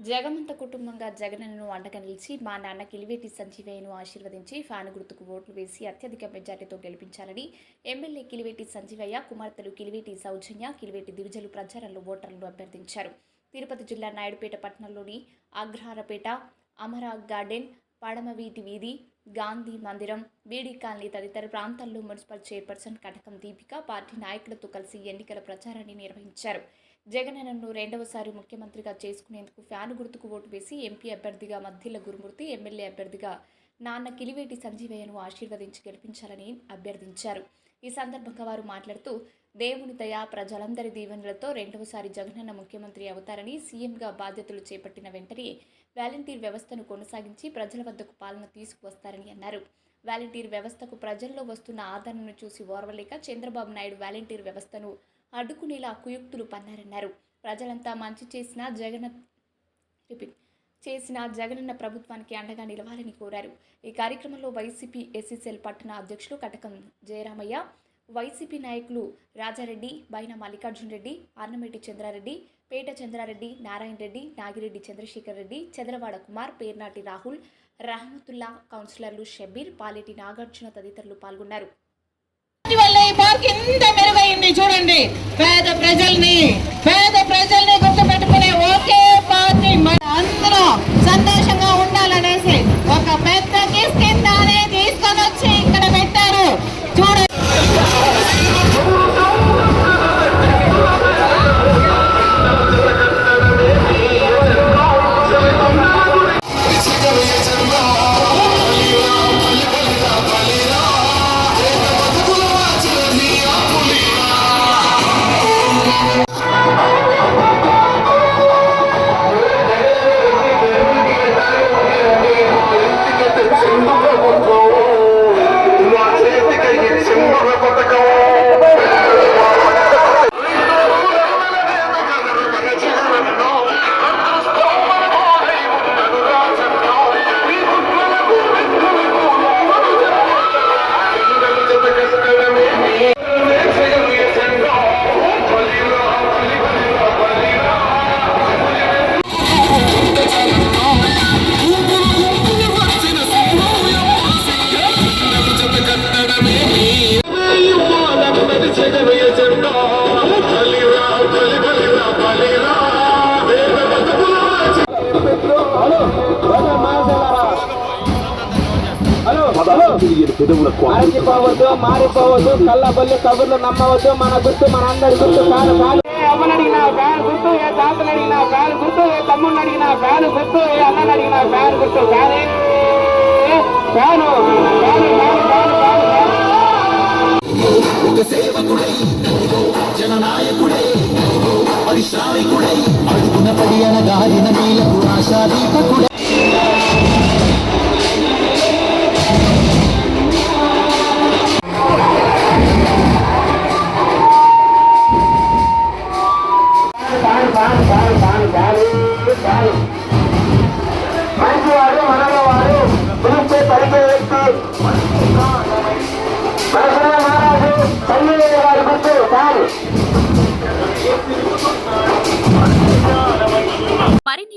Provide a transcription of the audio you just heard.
జగమంత కుటుంబంగా జగనను అండగా నిలిచి మా నాన్న కిలివేటి సంజీవయ్యను ఆశీర్వదించి ఫ్యాన్ గుర్తుకు ఓట్లు వేసి అత్యధిక మెజార్టీతో గెలిపించాలని ఎమ్మెల్యే కిలివేటి సంజీవయ్య కుమార్తెలు కిలివేటి సౌజన్య కిలివేటి దివిజలు ప్రచారంలో ఓటర్లను అభ్యర్థించారు. తిరుపతి జిల్లా నాయుడుపేట పట్టణంలోని అగ్రహారపేట అమరా గార్డెన్ పడమవీటి వీధి గాంధీ మందిరం బీడీ కాలనీ తదితర ప్రాంతాల్లో municipal chairperson Katakam Deepika party నాయకులతో కలిసి ఎన్నికల ప్రచారాన్ని నిర్వహించారు. జగనన్నను రెండవసారి ముఖ్యమంత్రిగా చేసుకునేందుకు ఫ్యాన్ గుర్తుకు ఓటు వేసి ఎంపీ అభ్యర్థిగా మధ్యల గురుమూర్తి ఎమ్మెల్యే అభ్యర్థిగా నాన్న కిలివేటి సంజీవయ్యను ఆశీర్వదించి గెలిపించాలని అభ్యర్థించారు. ఈ సందర్భంగా వారు మాట్లాడుతూ దేవుని దయ ప్రజలందరి దీవెనలతో రెండవసారి జగనన్న ముఖ్యమంత్రి అవుతారని సీఎంగా బాధ్యతలు చేపట్టిన వెంటనే వాలంటీర్ వ్యవస్థను కొనసాగించి ప్రజల వద్దకు పాలన తీసుకువస్తారని అన్నారు. వాలంటీర్ వ్యవస్థకు ప్రజల్లో వస్తున్న ఆదరణను చూసి ఓర్వలేక చంద్రబాబు నాయుడు వాలంటీర్ వ్యవస్థను అడ్డుకునేలా కుయుక్తులు పన్నారన్నారు. ప్రజలంతా మంచి చేసిన జగన్ రిపీట్ చేసిన జగనన్న ప్రభుత్వానికి అండగా నిలవాలని కోరారు. ఈ కార్యక్రమంలో వైసీపీ ఎస్సీసెల్ పట్టణ అధ్యక్షులు కటకం జయరామయ్య వైసీపీ నాయకులు రాజారెడ్డి బైన మల్లికార్జున్ రెడ్డి అన్నమేటి చంద్రారెడ్డి పేట చంద్రారెడ్డి నారాయణ రెడ్డి నాగిరెడ్డి చంద్రశేఖర్ రెడ్డి చంద్రవాడ కుమార్ పేర్నాటి రాహుల్ రహమతుల్లా కౌన్సిలర్లు షబ్బీర్ పాలెటి నాగార్జున తదితరులు పాల్గొన్నారు. వాటి ఈ పార్క్ ఇంత మెరుగైంది చూడండి. పేద ప్రజల్ని పేద మరచిపోవద్దు మారిపోవద్దు కళ్ళబొల్లి కబుర్లు నమ్మవద్దు మన గుర్తు మనందరి గుర్తు కాదు కాదు ఏ అమ్మని అడిగినా ఫ్యాన్ గుర్తు ఏ తాతని అడిగినా ఫ్యాన్ గుర్తు ఏ తమ్ముడిని అడిగినా ఫ్యాన్ గుర్తు ఏ అన్నని అడిగినా ఫ్యాన్ గుర్తు ఫ్యానే fan fan fan fan fan Dari Paku